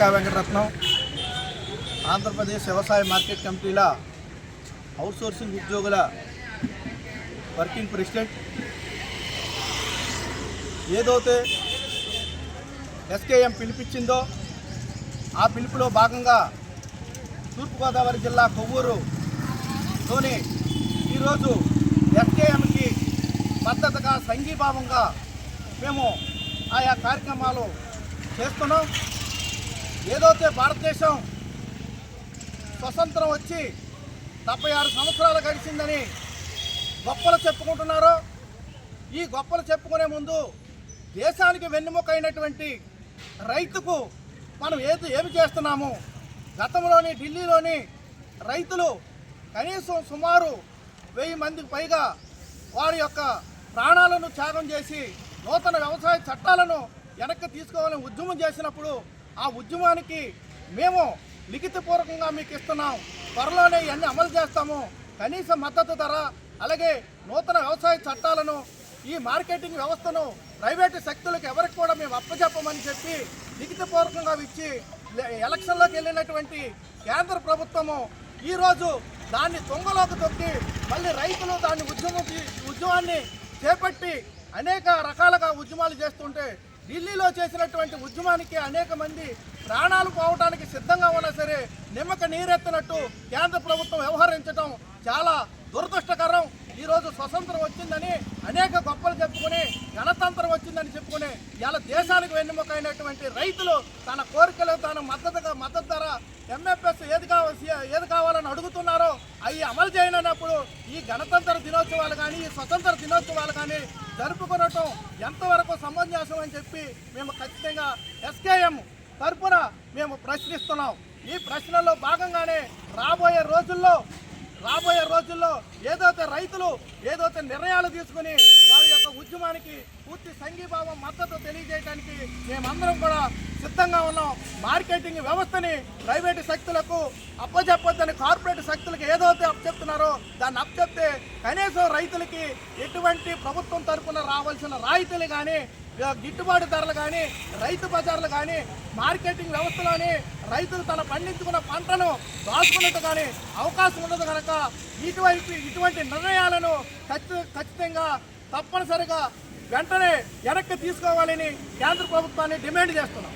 కా వెంకటరత్నం ఆంధ్రప్రదేశ్ వ్యవసాయ మార్కెట్ కమిటీల అవుట్సోర్సింగ్ ఉద్యోగుల వర్కింగ్ ప్రెసిడెంట్. ఏదైతే ఎస్కేఎం పిలిపించిందో ఆ పిలుపులో భాగంగా తూర్పుగోదావరి జిల్లా కొవ్వూరులోని ఈరోజు ఎస్కేఎంకి మద్దతుగా సంఘీభావంగా మేము ఆయా కార్యక్రమాలు చేస్తున్నాం. ఏదైతే భారతదేశం స్వతంత్రం వచ్చి డెబ్బై ఆరు సంవత్సరాలు గడిచిందని గొప్పలు చెప్పుకుంటున్నారో ఈ గొప్పలు చెప్పుకునే ముందు దేశానికి వెన్నెముక అయినటువంటి రైతుకు మనం ఏది ఏమి చేస్తున్నాము? గతంలోని ఢిల్లీలోని రైతులు కనీసం సుమారు వెయ్యి మందికి పైగా వారి యొక్క ప్రాణాలను త్యాగం చేసి నూతన వ్యవసాయ చట్టాలను వెనక్కి తీసుకోవాలని ఉద్యమం చేసినప్పుడు ఆ ఉద్యమానికి మేము లిఖితపూర్వకంగా మీకు ఇస్తున్నాం. త్వరలోనే ఇవన్నీ అమలు చేస్తాము. కనీస మద్దతు ధర అలాగే నూతన వ్యవసాయ చట్టాలను ఈ మార్కెటింగ్ వ్యవస్థను ప్రైవేటు శక్తులకు ఎవరికి కూడా మేము అప్పచెప్పమని చెప్పి లిఖితపూర్వకంగా ఇచ్చి ఎలక్షన్లోకి వెళ్ళినటువంటి కేంద్ర ప్రభుత్వము ఈరోజు దాన్ని తొంగలోకి తొక్కి మళ్ళీ రైతులు దాన్ని ఉద్యమం ఉద్యమాన్ని చేపట్టి అనేక రకాలుగా ఉద్యమాలు చేస్తుంటే ఢిల్లీలో చేసినటువంటి ఉద్యమానికి అనేక మంది ప్రాణాలు పోవటానికి సిద్ధంగా ఉన్నా సరే నిమ్మక నీరెత్తినట్టు కేంద్ర ప్రభుత్వం వ్యవహరించడం చాలా దురదృష్టకరం. ఈరోజు స్వతంత్రం వచ్చిందని అనేక గొప్పలు చెప్పుకుని గణతంత్రం వచ్చిందని చెప్పుకుని ఇలా దేశానికి వెన్నుముక అయినటువంటి రైతులు తన కోరికలు తన మద్దతుగా మద్దతు ధర ఎంఎఫ్ఎస్ ఏది కావాలి ఏది కావాలని అడుగుతున్నారు. అవి అమలు చేయనప్పుడు ఈ గణతంత్ర దినోత్సవాలు కానీ ఈ స్వతంత్ర దినోత్సవాలు కానీ జరుపుకోవటం ఎంతవరకు సమంజసం అని చెప్పి మేము ఖచ్చితంగా ఎస్కేఎం తరపున మేము ప్రశ్నిస్తున్నాం. ఈ ప్రశ్నలో భాగంగానే రాబోయే రోజుల్లో రాబోయే రోజుల్లో ఏదైతే రైతులు ఏదైతే నిర్ణయాలు తీసుకుని వారి యొక్క ఉద్యమానికి పూర్తి సంఘీభావం మద్దతు తెలియజేయడానికి మేమందరం కూడా సిద్ధంగా ఉన్నాం. మార్కెటింగ్ వ్యవస్థని ప్రైవేటు శక్తులకు అప్పచెప్పొద్దని కార్పొరేట్ శక్తులకు ఏదైతే అప్పచెప్తున్నారో దాన్ని అప్పచెప్తే కనీసం రైతులకి ఎటువంటి ప్రభుత్వం తరపున రావాల్సిన రాయితీలు కానీ గిట్టుబాటు ధరలు కానీ రైతు బజార్లు కానీ మార్కెటింగ్ వ్యవస్థలోని రైతులు తన పండించుకున్న పంటను దాచుకున్నట్టు కానీ అవకాశం ఉండదు కనుక ఇటువంటి ఇటువంటి నిర్ణయాలను ఖచ్చితంగా తప్పనిసరిగా వెంటనే వెనక్కి తీసుకోవాలని కేంద్ర ప్రభుత్వాన్ని డిమాండ్ చేస్తున్నాం.